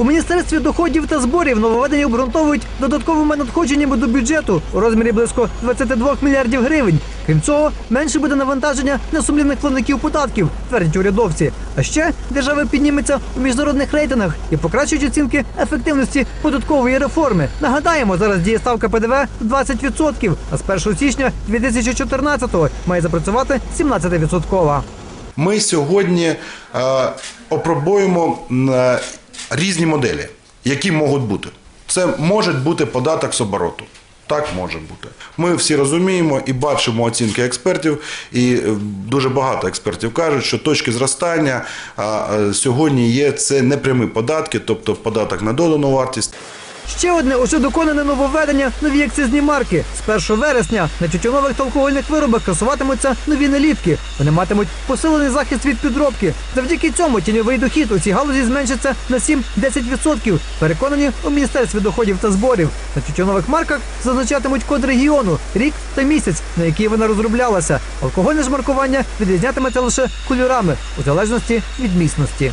У міністерстві доходів та зборів нововведення обґрунтовують додатковими надходженнями до бюджету у розмірі близько 22 мільярдів гривень. Крім цього, менше буде навантаження на несумлінних платників податків, твердять урядовці. А ще держава підніметься у міжнародних рейтингах і покращують оцінки ефективності податкової реформи. Нагадаємо, зараз діє ставка ПДВ 20%, а з 1 січня 2014-го має запрацювати 17%. Ми сьогодні е, опробуємо е, різні моделі, які можуть бути. Це може бути податок з обороту. Так може бути. Ми всі розуміємо і бачимо оцінки експертів, і е, дуже багато експертів кажуть, що точки зростання е, сьогодні є це непрямі податки, тобто податок на додану вартість. Ще одне уже доконане нововведення нові акцизні марки. З 1 вересня на тютюнових та алкогольних виробах красуватимуться нові наліпки. Вони матимуть посилений захист від підробки. Завдяки цьому тіньовий дохід у цій галузі зменшиться на 7-10%. Переконані у міністерстві доходів та зборів. На тютюнових марках зазначатимуть код регіону, рік та місяць, на який вона розроблялася. Алкогольне ж маркування відрізнятиметься лише кольорами у залежності від міцності.